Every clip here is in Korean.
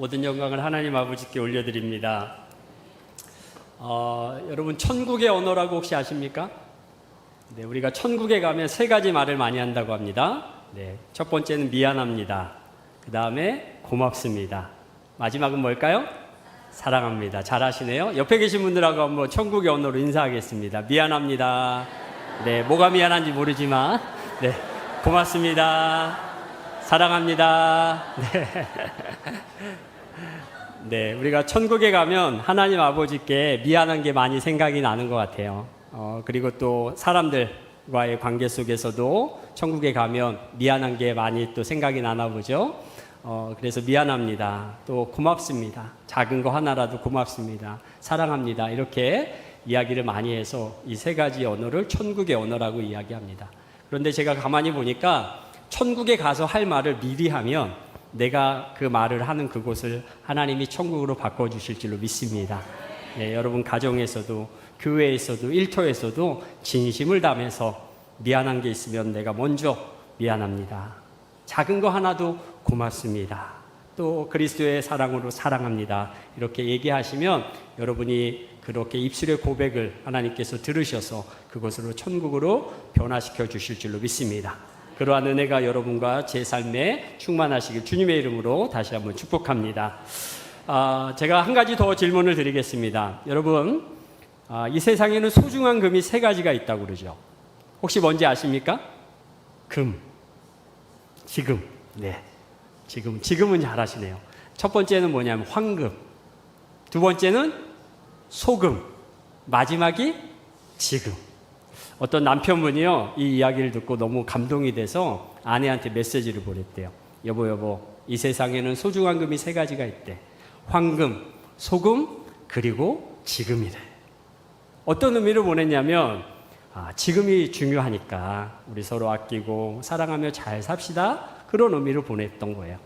모든 영광을 하나님 아버지께 올려드립니다. 어, 여러분 천국의 언어라고 혹시 아십니까? 네, 우리가 천국에 가면 세 가지 말을 많이 한다고 합니다. 네, 첫 번째는 미안합니다. 그 다음에 고맙습니다. 마지막은 뭘까요? 사랑합니다. 잘하시네요. 옆에 계신 분들하고 한번 천국의 언어로 인사하겠습니다. 미안합니다. 네, 뭐가 미안한지 모르지만, 네, 고맙습니다. 사랑합니다. 네. 네, 우리가 천국에 가면 하나님 아버지께 미안한 게 많이 생각이 나는 것 같아요. 어, 그리고 또 사람들과의 관계 속에서도 천국에 가면 미안한 게 많이 또 생각이 나나 보죠. 어, 그래서 미안합니다. 또 고맙습니다. 작은 거 하나라도 고맙습니다. 사랑합니다. 이렇게 이야기를 많이 해서 이 세 가지 언어를 천국의 언어라고 이야기합니다. 그런데 제가 가만히 보니까 천국에 가서 할 말을 미리 하면 내가 그 말을 하는 그곳을 하나님이 천국으로 바꿔주실 줄로 믿습니다. 네, 여러분 가정에서도 교회에서도 일터에서도 진심을 담아서 미안한 게 있으면 내가 먼저 미안합니다. 작은 거 하나도 고맙습니다. 또 그리스도의 사랑으로 사랑합니다. 이렇게 얘기하시면 여러분이 그렇게 입술의 고백을 하나님께서 들으셔서 그것으로 천국으로 변화시켜 주실 줄로 믿습니다. 그러한 은혜가 여러분과 제 삶에 충만하시길 주님의 이름으로 다시 한번 축복합니다. 아, 제가 한 가지 더 질문을 드리겠습니다. 여러분, 아, 이 세상에는 소중한 금이 세 가지가 있다고 그러죠. 혹시 뭔지 아십니까? 금, 지금, 네, 지금, 지금은 잘하시네요. 첫 번째는 뭐냐면 황금, 두 번째는 소금, 마지막이 지금. 어떤 남편분이요, 이 이야기를 듣고 너무 감동이 돼서 아내한테 메시지를 보냈대요. 여보, 여보, 이 세상에는 소중한 금이 세 가지가 있대. 황금, 소금, 그리고 지금이래. 어떤 의미를 보냈냐면, 아, 지금이 중요하니까 우리 서로 아끼고 사랑하며 잘 삽시다. 그런 의미를 보냈던 거예요.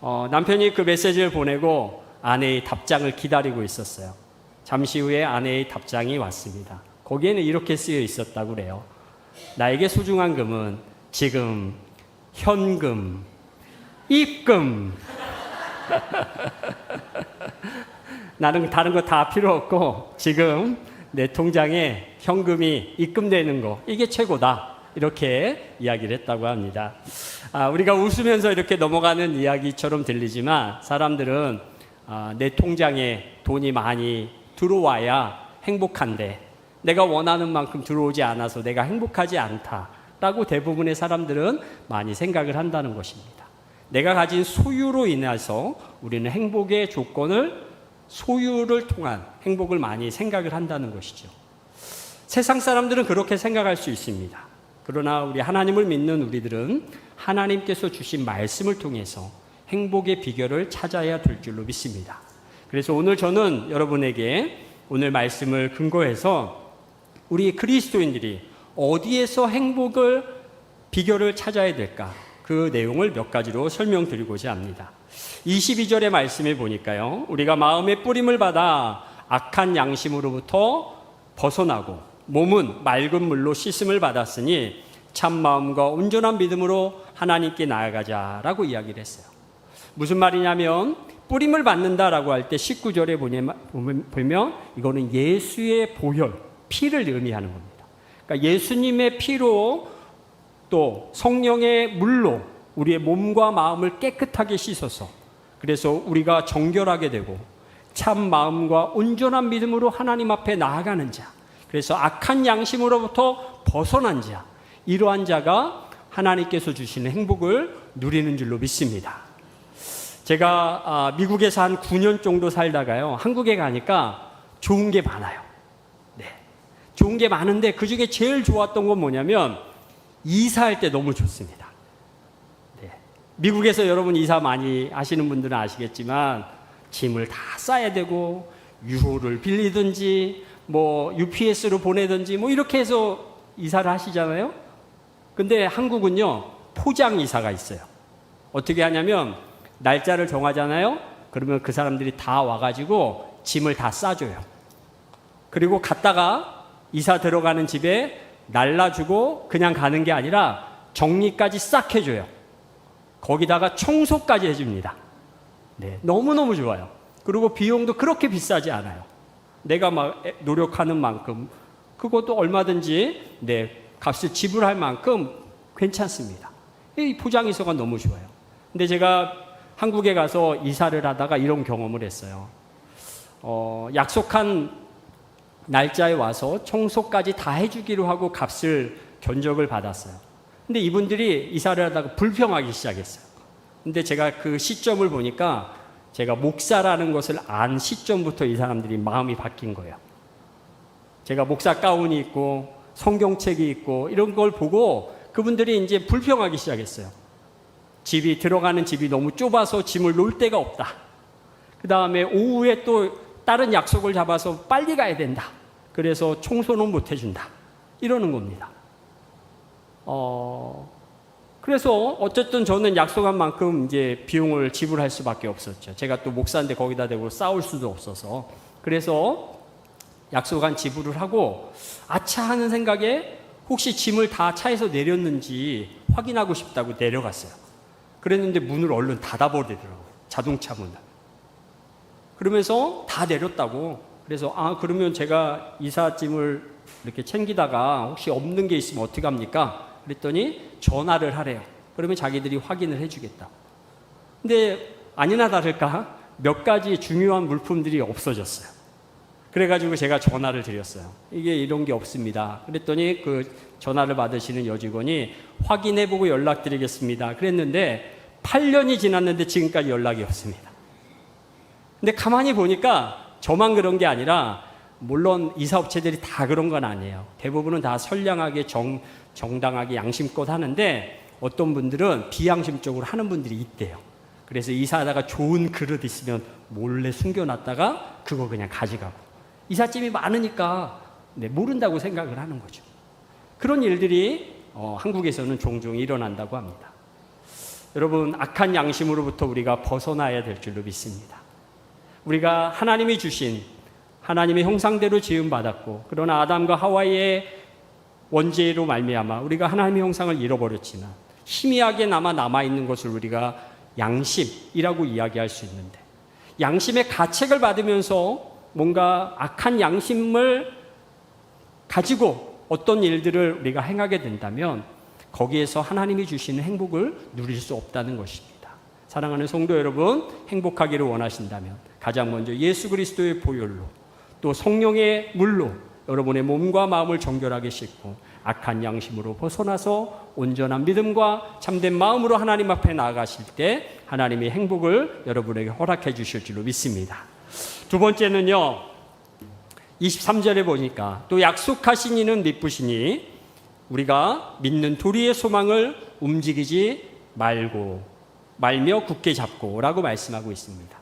어, 남편이 그 메시지를 보내고 아내의 답장을 기다리고 있었어요. 잠시 후에 아내의 답장이 왔습니다. 거기에는 이렇게 쓰여 있었다고 그래요. 나에게 소중한 금은 지금 현금, 입금. 나는 다른 거 다 필요 없고 지금 내 통장에 현금이 입금되는 거 이게 최고다. 이렇게 이야기를 했다고 합니다. 아, 우리가 웃으면서 이렇게 넘어가는 이야기처럼 들리지만 사람들은 아, 내 통장에 돈이 많이 들어와야 행복한데 내가 원하는 만큼 들어오지 않아서 내가 행복하지 않다라고 대부분의 사람들은 많이 생각을 한다는 것입니다. 내가 가진 소유로 인해서 우리는 행복의 조건을 소유를 통한 행복을 많이 생각을 한다는 것이죠. 세상 사람들은 그렇게 생각할 수 있습니다. 그러나 우리 하나님을 믿는 우리들은 하나님께서 주신 말씀을 통해서 행복의 비결을 찾아야 될 줄로 믿습니다. 그래서 오늘 저는 여러분에게 오늘 말씀을 근거해서 우리 그리스도인들이 어디에서 행복을 비결을 찾아야 될까? 그 내용을 몇 가지로 설명드리고자 합니다. 22절의 말씀에 보니까요. 우리가 마음의 뿌림을 받아 악한 양심으로부터 벗어나고 몸은 맑은 물로 씻음을 받았으니 참 마음과 온전한 믿음으로 하나님께 나아가자라고 이야기를 했어요. 무슨 말이냐면 뿌림을 받는다라고 할 때 19절에 보면 이거는 예수의 보혈, 피를 의미하는 겁니다. 그러니까 예수님의 피로 또 성령의 물로 우리의 몸과 마음을 깨끗하게 씻어서 그래서 우리가 정결하게 되고 참 마음과 온전한 믿음으로 하나님 앞에 나아가는 자. 그래서 악한 양심으로부터 벗어난 자. 이러한 자가 하나님께서 주시는 행복을 누리는 줄로 믿습니다. 제가 아, 미국에서 한 9년 정도 살다가요. 한국에 가니까 좋은 게 많아요. 네. 좋은 게 많은데 그 중에 제일 좋았던 건 뭐냐면 이사할 때 너무 좋습니다. 네. 미국에서 여러분 이사 많이 하시는 분들은 아시겠지만 짐을 다 싸야 되고 유로를 빌리든지 뭐 UPS로 보내든지 뭐 이렇게 해서 이사를 하시잖아요. 근데 한국은요 포장 이사가 있어요. 어떻게 하냐면 날짜를 정하잖아요. 그러면 그 사람들이 다 와가지고 짐을 다 싸줘요. 그리고 갔다가 이사 들어가는 집에 날라주고 그냥 가는 게 아니라 정리까지 싹 해줘요. 거기다가 청소까지 해줍니다. 네, 너무너무 좋아요. 그리고 비용도 그렇게 비싸지 않아요. 내가 막 애- 노력하는 만큼 그것도 얼마든지 네, 값을 지불할 만큼 괜찮습니다. 이 포장이소가 너무 좋아요. 근데 제가 한국에 가서 이사를 하다가 이런 경험을 했어요. 어, 약속한 날짜에 와서 청소까지 다 해주기로 하고 값을 견적을 받았어요. 근데 이분들이 이사를 하다가 불평하기 시작했어요. 근데 제가 그 시점을 보니까 제가 목사라는 것을 안 시점부터 이 사람들이 마음이 바뀐 거예요. 제가 목사 가운이 있고 성경책이 있고 이런 걸 보고 그분들이 이제 불평하기 시작했어요. 집이 들어가는 집이 너무 좁아서 짐을 놓을 데가 없다. 그 다음에 오후에 또 다른 약속을 잡아서 빨리 가야 된다. 그래서 청소는 못 해준다. 이러는 겁니다. 어, 그래서 어쨌든 저는 약속한 만큼 이제 비용을 지불할 수밖에 없었죠. 제가 또 목사인데 거기다 대고 싸울 수도 없어서. 그래서 약속한 지불을 하고 아차 하는 생각에 혹시 짐을 다 차에서 내렸는지 확인하고 싶다고 내려갔어요. 그랬는데 문을 얼른 닫아버리더라고요. 자동차 문을. 그러면서 다 내렸다고. 그래서 아 그러면 제가 이삿짐을 이렇게 챙기다가 혹시 없는 게 있으면 어떻게 합니까? 그랬더니 전화를 하래요. 그러면 자기들이 확인을 해주겠다. 근데 아니나 다를까 몇 가지 중요한 물품들이 없어졌어요. 그래가지고 제가 전화를 드렸어요. 이게 이런 게 없습니다. 그랬더니 그 전화를 받으시는 여직원이 확인해보고 연락드리겠습니다. 그랬는데 8년이 지났는데 지금까지 연락이 없습니다. 근데 가만히 보니까 저만 그런 게 아니라 물론 이사업체들이 다 그런 건 아니에요. 대부분은 다 선량하게 정, 정당하게 양심껏 하는데 어떤 분들은 비양심적으로 하는 분들이 있대요. 그래서 이사하다가 좋은 그릇 있으면 몰래 숨겨놨다가 그거 그냥 가져가고 이삿짐이 많으니까 네, 모른다고 생각을 하는 거죠. 그런 일들이 어, 한국에서는 종종 일어난다고 합니다. 여러분 악한 양심으로부터 우리가 벗어나야 될 줄로 믿습니다. 우리가 하나님이 주신 하나님의 형상대로 지음 받았고 그러나 아담과 하와의 원죄로 말미암아 우리가 하나님의 형상을 잃어버렸지만 희미하게 남아 남아 있는 것을 우리가 양심이라고 이야기할 수 있는데 양심의 가책을 받으면서 뭔가 악한 양심을 가지고 어떤 일들을 우리가 행하게 된다면 거기에서 하나님이 주시는 행복을 누릴 수 없다는 것입니다. 사랑하는 성도 여러분, 행복하기를 원하신다면 가장 먼저 예수 그리스도의 보혈로 또 성령의 물로 여러분의 몸과 마음을 정결하게 씻고 악한 양심으로 벗어나서 온전한 믿음과 참된 마음으로 하나님 앞에 나아가실 때 하나님의 행복을 여러분에게 허락해 주실 줄로 믿습니다. 두 번째는요. 23절에 보니까 또 약속하신 이는 믿으시니 우리가 믿는 도리의 소망을 움직이지 말고 말며 굳게 잡고라고 말씀하고 있습니다.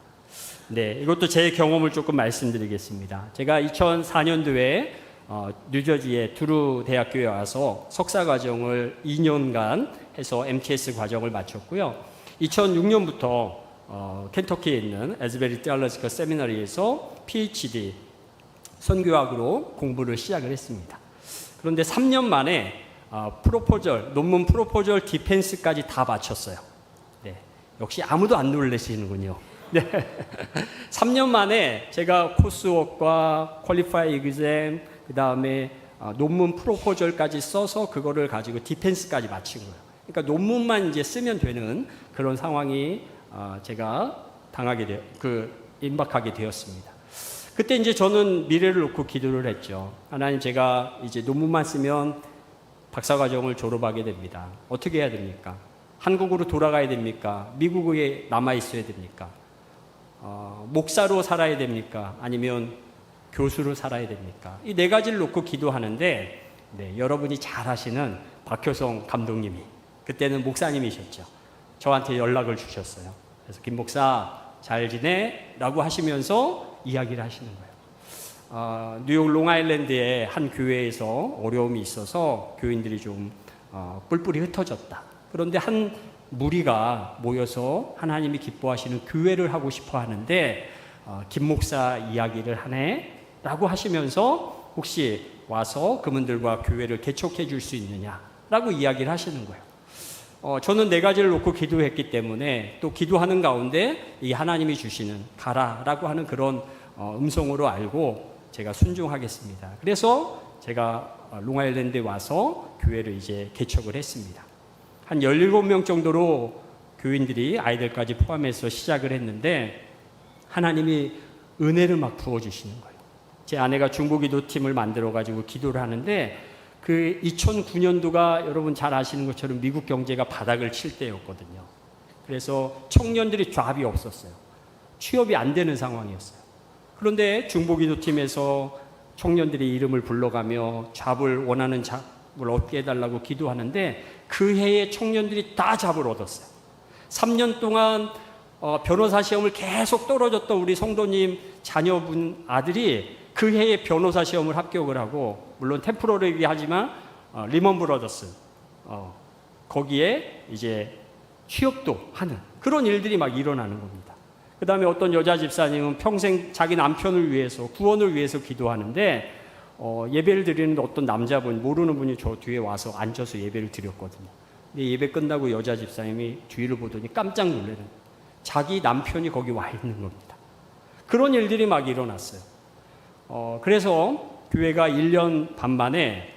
네, 이것도 제 경험을 조금 말씀드리겠습니다. 제가 2004년도에 어, 뉴저지의 두루 대학교에 와서 석사 과정을 2년간 해서 MTS 과정을 마쳤고요. 2006년부터 어, 켄터키에 있는 에즈베리 텔러지컬 세미나리에서 PhD 선교학으로 공부를 시작을 했습니다. 그런데 3년 만에 어, 프로포절, 논문 프로포절 디펜스까지 다 마쳤어요. 네, 역시 아무도 안 놀라시는군요. 네. 3년 만에 제가 코스웍과 퀄리파이 에그잼 그다음에 어, 논문 프로포절까지 써서 그거를 가지고 디펜스까지 마친 거예요. 그러니까 논문만 이제 쓰면 되는 그런 상황이 어, 제가 당하게 되, 그 임박하게 되었습니다. 그때 이제 저는 미래를 놓고 기도를 했죠. 하나님 제가 이제 논문만 쓰면 박사 과정을 졸업하게 됩니다. 어떻게 해야 됩니까? 한국으로 돌아가야 됩니까? 미국에 남아 있어야 됩니까? 어, 목사로 살아야 됩니까? 아니면 교수로 살아야 됩니까? 이 네 가지를 놓고 기도하는데 네, 여러분이 잘 아시는 박효성 감독님이 그때는 목사님이셨죠. 저한테 연락을 주셨어요. 그래서 김 목사 잘 지내? 라고 하시면서 이야기를 하시는 거예요. 어, 뉴욕 롱아일랜드의 한 교회에서 어려움이 있어서 교인들이 좀 어, 뿔뿔이 흩어졌다. 그런데 한 무리가 모여서 하나님이 기뻐하시는 교회를 하고 싶어 하는데 어, 김 목사 이야기를 하네라고 하시면서 혹시 와서 그분들과 교회를 개척해 줄 수 있느냐라고 이야기를 하시는 거예요. 어, 저는 네 가지를 놓고 기도했기 때문에 또 기도하는 가운데 이 하나님이 주시는 가라라고 하는 그런 어, 음성으로 알고 제가 순종하겠습니다. 그래서 제가 어, 롱아일랜드에 와서 교회를 이제 개척을 했습니다. 한 17명 정도로 교인들이 아이들까지 포함해서 시작을 했는데 하나님이 은혜를 막 부어주시는 거예요. 제 아내가 중보기도 팀을 만들어 가지고 기도를 하는데 그 2009년도가 여러분 잘 아시는 것처럼 미국 경제가 바닥을 칠 때였거든요. 그래서 청년들이 잡이 없었어요. 취업이 안 되는 상황이었어요. 그런데 중보기도 팀에서 청년들이 이름을 불러가며 잡을 원하는 잡을 얻게 해달라고 기도하는데 그 해에 청년들이 다 잡을 얻었어요. 3년 동안 어, 변호사 시험을 계속 떨어졌던 우리 성도님 자녀분 아들이 그 해에 변호사 시험을 합격을 하고 물론 템프로리기 하지만 어, 리먼 브러더스 어, 거기에 이제 취업도 하는 그런 일들이 막 일어나는 겁니다. 그 다음에 어떤 여자 집사님은 평생 자기 남편을 위해서 구원을 위해서 기도하는데 어, 예배를 드리는데 어떤 남자분 모르는 분이 저 뒤에 와서 앉아서 예배를 드렸거든요. 근데 예배 끝나고 여자 집사님이 뒤를 보더니 깜짝 놀래는. 자기 남편이 거기 와 있는 겁니다. 그런 일들이 막 일어났어요. 어, 그래서 교회가 1년 반 만에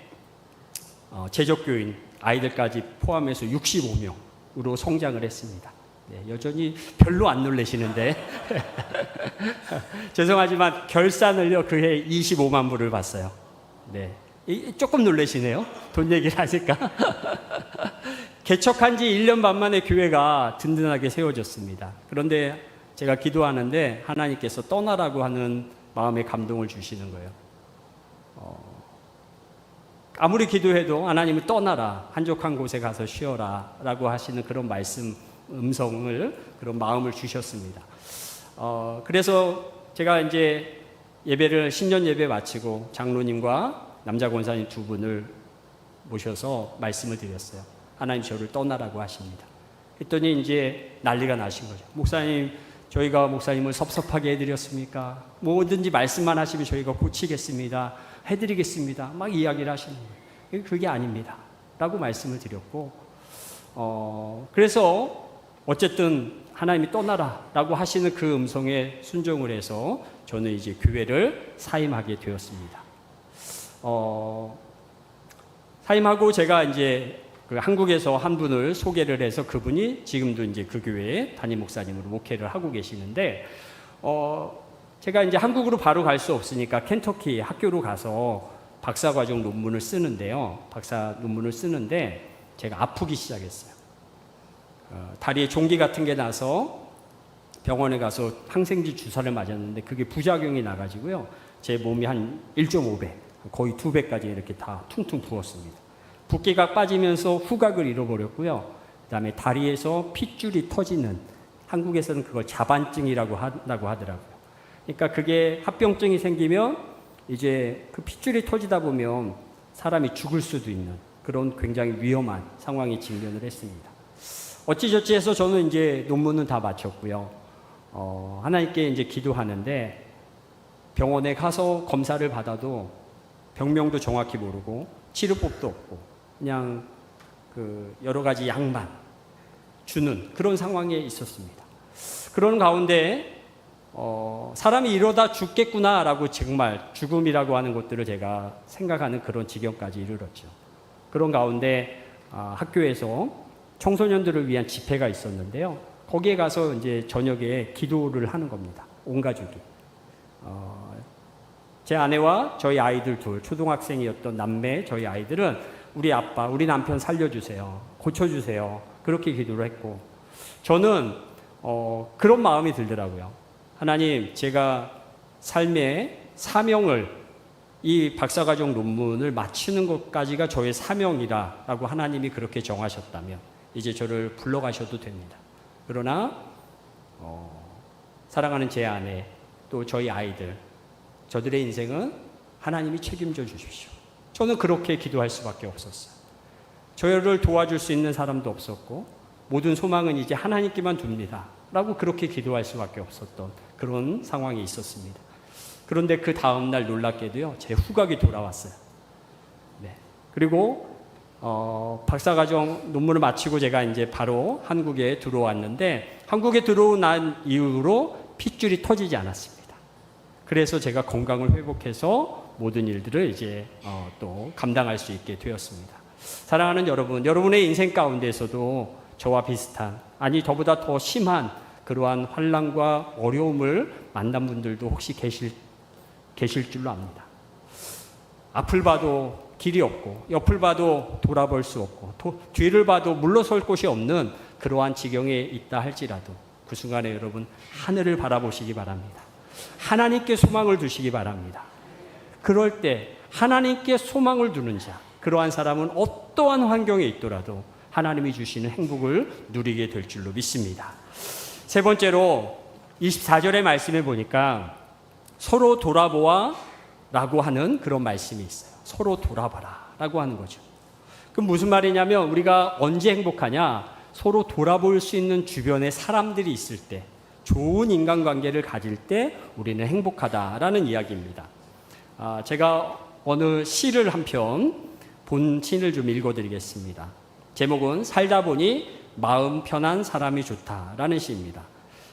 어, 제적교인 아이들까지 포함해서 65명으로 성장을 했습니다. 네, 여전히 별로 안 놀라시는데 죄송하지만 결산을요 그해 25만 불을 받았어요. 네, 이- 조금 놀라시네요. 돈 얘기를 하니까 개척한 지 1년 반 만에 교회가 든든하게 세워졌습니다. 그런데 제가 기도하는데 하나님께서 떠나라고 하는 마음의 감동을 주시는 거예요. 어, 아무리 기도해도 하나님은 떠나라, 한적한 곳에 가서 쉬어라 라고 하시는 그런 말씀, 음성을, 그런 마음을 주셨습니다. 어, 그래서 제가 이제 예배를, 신년 예배 마치고 장로님과 남자 권사님 두 분을 모셔서 말씀을 드렸어요. 하나님 저를 떠나라고 하십니다. 그랬더니 이제 난리가 나신 거죠. 목사님, 저희가 목사님을 섭섭하게 해드렸습니까? 뭐든지 말씀만 하시면 저희가 고치겠습니다. 해드리겠습니다. 막 이야기를 하시는 거예요. 그게 아닙니다. 라고 말씀을 드렸고, 어, 그래서 어쨌든 하나님이 떠나라 라고 하시는 그 음성에 순종을 해서 저는 이제 교회를 사임하게 되었습니다. 어, 사임하고 제가 이제 그 한국에서 한 분을 소개를 해서 그분이 지금도 이제 그 교회에 담임 목사님으로 목회를 하고 계시는데 어 제가 이제 한국으로 바로 갈 수 없으니까 켄터키 학교로 가서 박사 과정 논문을 쓰는데요. 박사 논문을 쓰는데 제가 아프기 시작했어요. 어, 다리에 종기 같은 게 나서 병원에 가서 항생제 주사를 맞았는데 그게 부작용이 나가지고요. 제 몸이 한 1.5배, 거의 2배까지 이렇게 다 퉁퉁 부었습니다. 붓기가 빠지면서 후각을 잃어버렸고요. 그 다음에 다리에서 핏줄이 터지는 한국에서는 그걸 자반증이라고 한다고 하더라고요. 그러니까 그게 합병증이 생기면 이제 그 핏줄이 터지다 보면 사람이 죽을 수도 있는 그런 굉장히 위험한 상황에 직면을 했습니다. 어찌저찌 해서 저는 이제 논문은 다 마쳤고요. 어, 하나님께 이제 기도하는데 병원에 가서 검사를 받아도 병명도 정확히 모르고 치료법도 없고 그냥 그 여러 가지 약만 주는 그런 상황에 있었습니다. 그런 가운데 어, 사람이 이러다 죽겠구나라고 정말 죽음이라고 하는 것들을 제가 생각하는 그런 지경까지 이르렀죠. 그런 가운데 아, 학교에서 청소년들을 위한 집회가 있었는데요. 거기에 가서 이제 저녁에 기도를 하는 겁니다. 온 가족이. 어, 제 아내와 저희 아이들 둘, 초등학생이었던 남매 저희 아이들은 우리 아빠, 우리 남편 살려주세요. 고쳐주세요. 그렇게 기도를 했고, 저는 어, 그런 마음이 들더라고요. 하나님, 제가 삶의 사명을 이 박사과정 논문을 마치는 것까지가 저의 사명이라라고 하나님이 그렇게 정하셨다면 이제 저를 불러가셔도 됩니다. 그러나 어, 사랑하는 제 아내 또 저희 아이들 저들의 인생은 하나님이 책임져 주십시오. 저는 그렇게 기도할 수밖에 없었어요. 저를 도와줄 수 있는 사람도 없었고 모든 소망은 이제 하나님께만 둡니다. 라고 그렇게 기도할 수밖에 없었던 그런 상황이 있었습니다. 그런데 그 다음 날 놀랍게도요, 제 후각이 돌아왔어요. 네. 그리고 어, 박사과정 논문을 마치고 제가 이제 바로 한국에 들어왔는데 한국에 들어온 난 이후로 핏줄이 터지지 않았습니다. 그래서 제가 건강을 회복해서 모든 일들을 이제 어, 또 감당할 수 있게 되었습니다. 사랑하는 여러분, 여러분의 인생 가운데서도 저와 비슷한 아니 저보다 더 심한 그러한 환란과 어려움을 만난 분들도 혹시 계실 계실 줄로 압니다. 앞을 봐도 길이 없고 옆을 봐도 돌아볼 수 없고 도, 뒤를 봐도 물러설 곳이 없는 그러한 지경에 있다 할지라도 그 순간에 여러분 하늘을 바라보시기 바랍니다. 하나님께 소망을 두시기 바랍니다. 그럴 때 하나님께 소망을 두는 자 그러한 사람은 어떠한 환경에 있더라도 하나님이 주시는 행복을 누리게 될 줄로 믿습니다. 세 번째로 24절의 말씀에 보니까 서로 돌아보아 라고 하는 그런 말씀이 있어요. 서로 돌아봐라 라고 하는 거죠. 그럼 무슨 말이냐면 우리가 언제 행복하냐? 서로 돌아볼 수 있는 주변에 사람들이 있을 때, 좋은 인간관계를 가질 때 우리는 행복하다라는 이야기입니다. 아, 제가 어느 시를 한 편 본신을 좀 읽어드리겠습니다. 제목은 살다 보니 마음 편한 사람이 좋다라는 시입니다.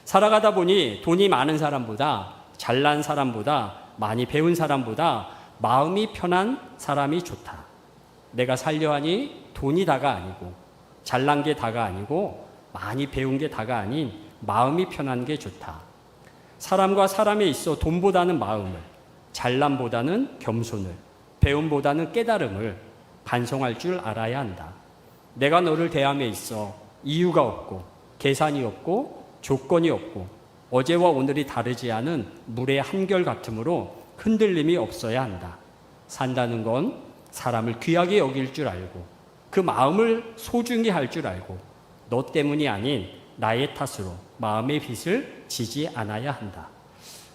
살아가다 보니 돈이 많은 사람보다 잘난 사람보다 많이 배운 사람보다 마음이 편한 사람이 좋다. 내가 살려 하니 돈이 다가 아니고 잘난 게 다가 아니고 많이 배운 게 다가 아닌 마음이 편한 게 좋다. 사람과 사람에 있어 돈보다는 마음을, 잘남보다는 겸손을, 배움보다는 깨달음을 반성할 줄 알아야 한다. 내가 너를 대함에 있어 이유가 없고 계산이 없고 조건이 없고 어제와 오늘이 다르지 않은 물의 한결 같으므로 흔들림이 없어야 한다. 산다는 건 사람을 귀하게 여길 줄 알고 그 마음을 소중히 할 줄 알고 너 때문이 아닌 나의 탓으로 마음의 빚을 지지 않아야 한다.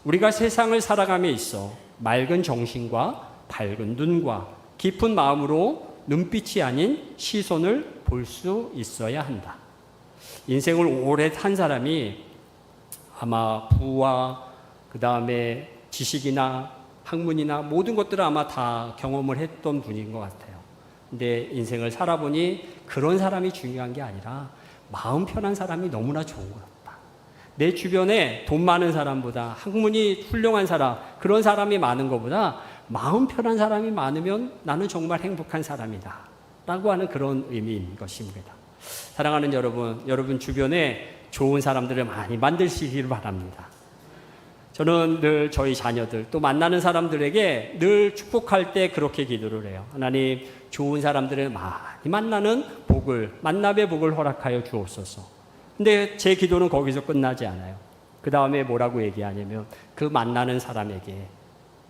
우리가 세상을 살아감에 있어 맑은 정신과 밝은 눈과 깊은 마음으로 눈빛이 아닌 시선을 볼 수 있어야 한다. 인생을 오래 산 사람이 아마 부와 그 다음에 지식이나 학문이나 모든 것들을 아마 다 경험을 했던 분인 것 같아요. 근데 인생을 살아보니 그런 사람이 중요한 게 아니라 마음 편한 사람이 너무나 좋은 것 같다. 내 주변에 돈 많은 사람보다 학문이 훌륭한 사람, 그런 사람이 많은 것보다 마음 편한 사람이 많으면 나는 정말 행복한 사람이다. 라고 하는 그런 의미인 것입니다. 사랑하는 여러분, 여러분 주변에 좋은 사람들을 많이 만드시기를 바랍니다. 저는 늘 저희 자녀들 또 만나는 사람들에게 늘 축복할 때 그렇게 기도를 해요. 하나님 좋은 사람들을 많이 만나는 복을 만남의 복을 허락하여 주옵소서. 근데 제 기도는 거기서 끝나지 않아요. 그 다음에 뭐라고 얘기하냐면 그 만나는 사람에게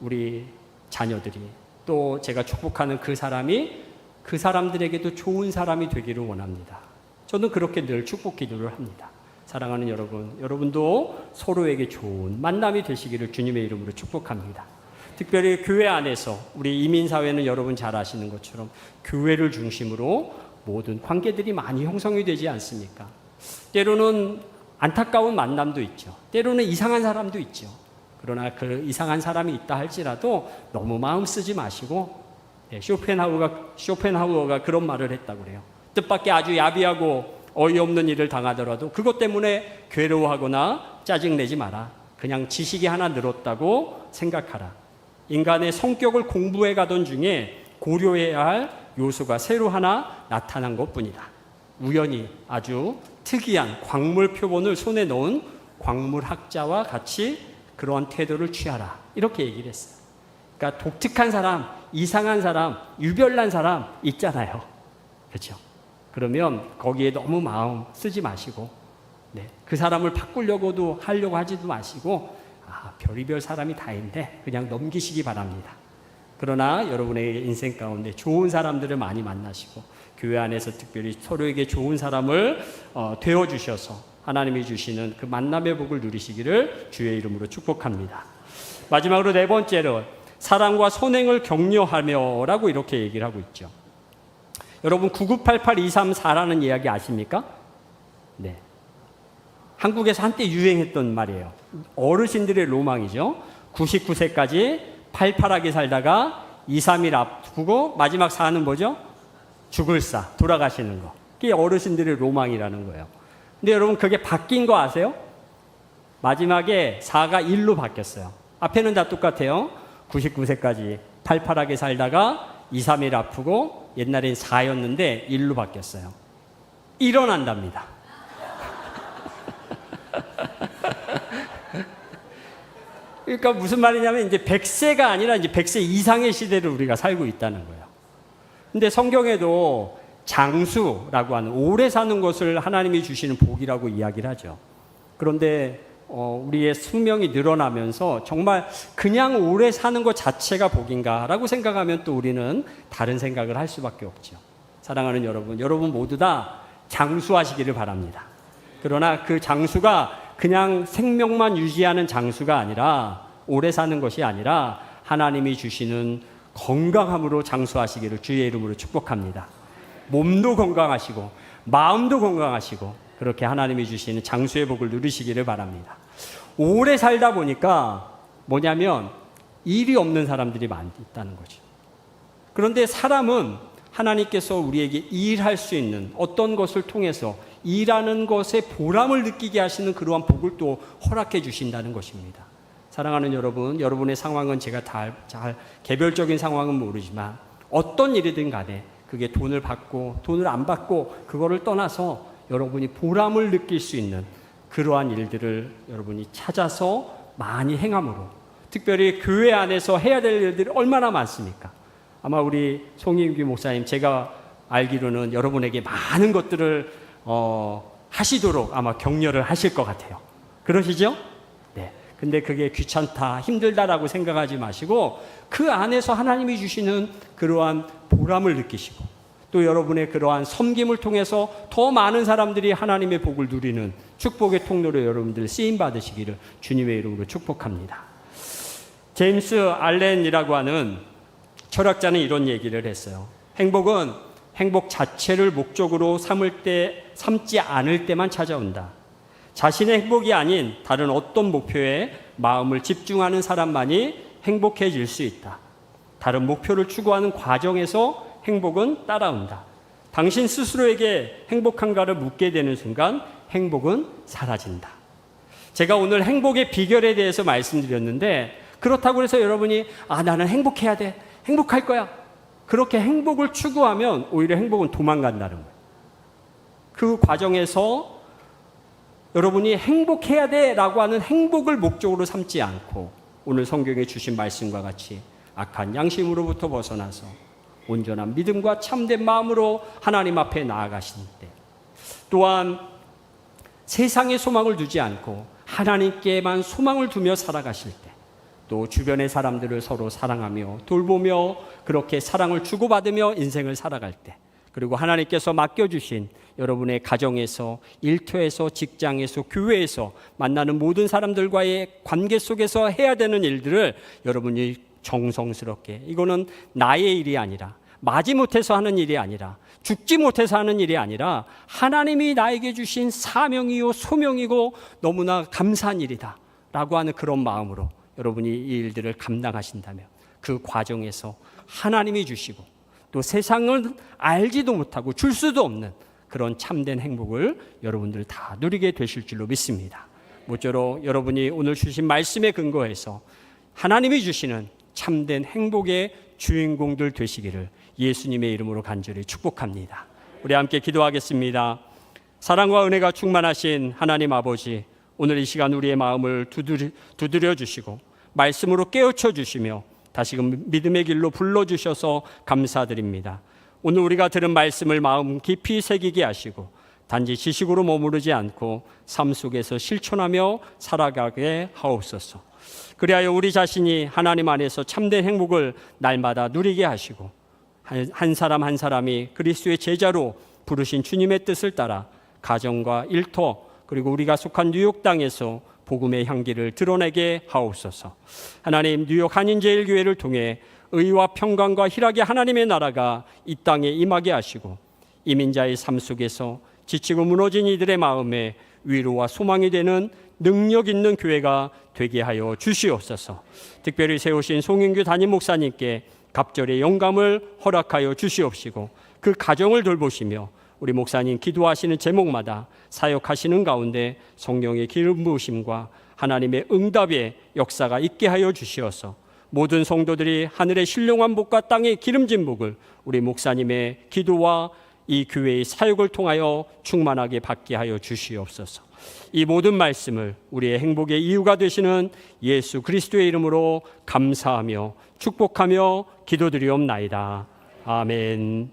우리 자녀들이 또 제가 축복하는 그 사람이 그 사람들에게도 좋은 사람이 되기를 원합니다. 저는 그렇게 늘 축복 기도를 합니다. 사랑하는 여러분, 여러분도 서로에게 좋은 만남이 되시기를 주님의 이름으로 축복합니다. 특별히 교회 안에서 우리 이민사회는 여러분 잘 아시는 것처럼 교회를 중심으로 모든 관계들이 많이 형성이 되지 않습니까? 때로는 안타까운 만남도 있죠. 때로는 이상한 사람도 있죠. 그러나 그 이상한 사람이 있다 할지라도 너무 마음 쓰지 마시고 네, 쇼펜하우가 쇼펜하우어가 그런 말을 했다고 그래요. 뜻밖의 아주 야비하고 어이없는 일을 당하더라도 그것 때문에 괴로워하거나 짜증내지 마라. 그냥 지식이 하나 늘었다고 생각하라. 인간의 성격을 공부해 가던 중에 고려해야 할 요소가 새로 하나 나타난 것 뿐이다. 우연히 아주 특이한 광물 표본을 손에 넣은 광물학자와 같이 그러한 태도를 취하라. 이렇게 얘기를 했어요. 그러니까 독특한 사람, 이상한 사람, 유별난 사람 있잖아요. 그렇죠? 그러면 거기에 너무 마음 쓰지 마시고 네, 그 사람을 바꾸려고도 하려고 하지도 마시고 아, 별이별 사람이 다 있는데 그냥 넘기시기 바랍니다. 그러나 여러분의 인생 가운데 좋은 사람들을 많이 만나시고 교회 안에서 특별히 서로에게 좋은 사람을 어, 되어 주셔서 하나님이 주시는 그 만남의 복을 누리시기를 주의 이름으로 축복합니다. 마지막으로 네 번째로 사랑과 선행을 격려하며라고 이렇게 얘기를 하고 있죠. 여러분 9988234라는 이야기 아십니까? 네. 한국에서 한때 유행했던 말이에요. 어르신들의 로망이죠. 99세까지 팔팔하게 살다가 2, 3일 아프고 마지막 사는 뭐죠? 죽을 사, 돌아가시는 거. 그게 어르신들의 로망이라는 거예요. 근데 여러분 그게 바뀐 거 아세요? 마지막에 4가 1로 바뀌었어요. 앞에는 다 똑같아요. 99세까지 팔팔하게 살다가 2, 3일 아프고 옛날엔 4였는데 1로 바뀌었어요. 일어난답니다. 그러니까 무슨 말이냐면 이제 100세가 아니라 이제 100세 이상의 시대를 우리가 살고 있다는 거예요. 근데 성경에도 장수라고 하는 오래 사는 것을 하나님이 주시는 복이라고 이야기를 하죠. 그런데 어, 우리의 수명이 늘어나면서 정말 그냥 오래 사는 것 자체가 복인가라고 생각하면 또 우리는 다른 생각을 할 수밖에 없죠. 사랑하는 여러분, 여러분 모두 다 장수하시기를 바랍니다. 그러나 그 장수가 그냥 생명만 유지하는 장수가 아니라 오래 사는 것이 아니라 하나님이 주시는 건강함으로 장수하시기를 주의 이름으로 축복합니다. 몸도 건강하시고 마음도 건강하시고 그렇게 하나님이 주시는 장수의 복을 누리시기를 바랍니다. 오래 살다 보니까 뭐냐면 일이 없는 사람들이 많이 있다는 거죠. 그런데 사람은 하나님께서 우리에게 일할 수 있는 어떤 것을 통해서 일하는 것에 보람을 느끼게 하시는 그러한 복을 또 허락해 주신다는 것입니다. 사랑하는 여러분, 여러분의 상황은 제가 다, 잘 개별적인 상황은 모르지만 어떤 일이든 간에 그게 돈을 받고 돈을 안 받고 그거를 떠나서 여러분이 보람을 느낄 수 있는 그러한 일들을 여러분이 찾아서 많이 행함으로 특별히 교회 안에서 해야 될 일들이 얼마나 많습니까? 아마 우리 송인규 목사님 제가 알기로는 여러분에게 많은 것들을 어, 하시도록 아마 격려를 하실 것 같아요. 그러시죠? 네. 근데 그게 귀찮다, 힘들다라고 생각하지 마시고 그 안에서 하나님이 주시는 그러한 보람을 느끼시고 또 여러분의 그러한 섬김을 통해서 더 많은 사람들이 하나님의 복을 누리는 축복의 통로로 여러분들 쓰임 받으시기를 주님의 이름으로 축복합니다. 제임스 알렌이라고 하는 철학자는 이런 얘기를 했어요. 행복은 행복 자체를 목적으로 삼을 때 삼지 않을 때만 찾아온다. 자신의 행복이 아닌 다른 어떤 목표에 마음을 집중하는 사람만이 행복해질 수 있다. 다른 목표를 추구하는 과정에서 행복은 따라온다. 당신 스스로에게 행복한가를 묻게 되는 순간 행복은 사라진다. 제가 오늘 행복의 비결에 대해서 말씀드렸는데 그렇다고 해서 여러분이 아 나는 행복해야 돼. 행복할 거야. 그렇게 행복을 추구하면 오히려 행복은 도망간다는 거예요. 그 과정에서 여러분이 행복해야 돼라고 하는 행복을 목적으로 삼지 않고 오늘 성경에 주신 말씀과 같이 악한 양심으로부터 벗어나서 온전한 믿음과 참된 마음으로 하나님 앞에 나아가신 때 또한 세상에 소망을 두지 않고 하나님께만 소망을 두며 살아가실 때 또 주변의 사람들을 서로 사랑하며 돌보며 그렇게 사랑을 주고받으며 인생을 살아갈 때 그리고 하나님께서 맡겨주신 여러분의 가정에서 일터에서 직장에서 교회에서 만나는 모든 사람들과의 관계 속에서 해야 되는 일들을 여러분이 정성스럽게 이거는 나의 일이 아니라 마지 못해서 하는 일이 아니라 죽지 못해서 하는 일이 아니라 하나님이 나에게 주신 사명이요 소명이고 너무나 감사한 일이다 라고 하는 그런 마음으로 여러분이 이 일들을 감당하신다면 그 과정에서 하나님이 주시고 또 세상을 알지도 못하고 줄 수도 없는 그런 참된 행복을 여러분들 다 누리게 되실 줄로 믿습니다. 모쪼록 여러분이 오늘 주신 말씀에 근거해서 하나님이 주시는 참된 행복의 주인공들 되시기를 예수님의 이름으로 간절히 축복합니다. 우리 함께 기도하겠습니다. 사랑과 은혜가 충만하신 하나님 아버지, 오늘 이 시간 우리의 마음을 두드려, 두드려 주시고 말씀으로 깨우쳐 주시며 다시금 믿음의 길로 불러 주셔서 감사드립니다. 오늘 우리가 들은 말씀을 마음 깊이 새기게 하시고 단지 지식으로 머무르지 않고 삶 속에서 실천하며 살아가게 하옵소서. 그리하여 우리 자신이 하나님 안에서 참된 행복을 날마다 누리게 하시고 한 사람 한 사람이 그리스도의 제자로 부르신 주님의 뜻을 따라 가정과 일터 그리고 우리가 속한 뉴욕 땅에서 복음의 향기를 드러내게 하옵소서. 하나님 뉴욕 한인제일교회를 통해 의와 평강과 희락의 하나님의 나라가 이 땅에 임하게 하시고 이민자의 삶 속에서 지치고 무너진 이들의 마음에 위로와 소망이 되는 능력 있는 교회가 되게 하여 주시옵소서. 특별히 세우신 송인규 담임 목사님께 갑절의 영감을 허락하여 주시옵시고 그 가정을 돌보시며 우리 목사님 기도하시는 제목마다 사역하시는 가운데 성령의 기름 부으심과 하나님의 응답의 역사가 있게 하여 주시어서 모든 성도들이 하늘의 신령한 복과 땅의 기름진 복을 우리 목사님의 기도와 이 교회의 사역을 통하여 충만하게 받게 하여 주시옵소서. 이 모든 말씀을 우리의 행복의 이유가 되시는 예수 그리스도의 이름으로 감사하며 축복하며 기도드리옵나이다. 아멘.